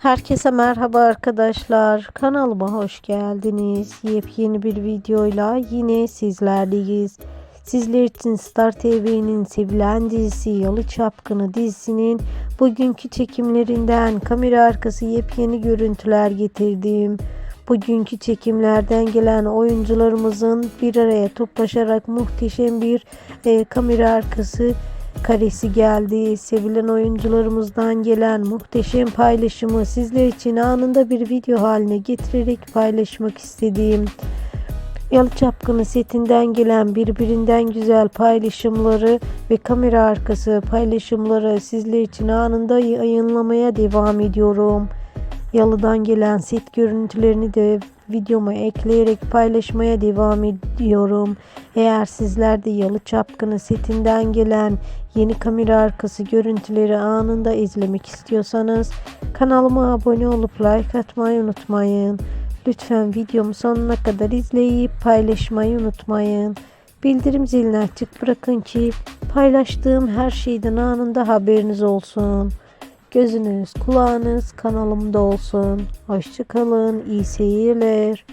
Herkese merhaba arkadaşlar. Kanalıma hoş geldiniz. Yepyeni bir videoyla yine sizlerleyiz. Sizler için Star TV'nin sevilen dizisi Yalı Çapkını dizisinin bugünkü çekimlerinden kamera arkası yepyeni görüntüler getirdim. Bugünkü çekimlerden gelen oyuncularımızın bir araya toplaşarak muhteşem bir e, kamera arkası karesi geldi. Sevilen oyuncularımızdan gelen muhteşem paylaşımı sizler için anında bir video haline getirerek paylaşmak istediğim Yalı Çapkını setinden gelen birbirinden güzel paylaşımları ve kamera arkası paylaşımları sizler için anında yayınlamaya devam ediyorum. Yalı'dan gelen set görüntülerini de videoma ekleyerek paylaşmaya devam ediyorum. Eğer sizler de Yalı Çapkını setinden gelen yeni kamera arkası görüntüleri anında izlemek istiyorsanız kanalıma abone olup like atmayı unutmayın. Lütfen videomu sonuna kadar izleyip paylaşmayı unutmayın. Bildirim zilini açık bırakın ki paylaştığım her şeyden anında haberiniz olsun. Gözünüz, kulağınız kanalımda olsun. Hoşçakalın, iyi seyirler.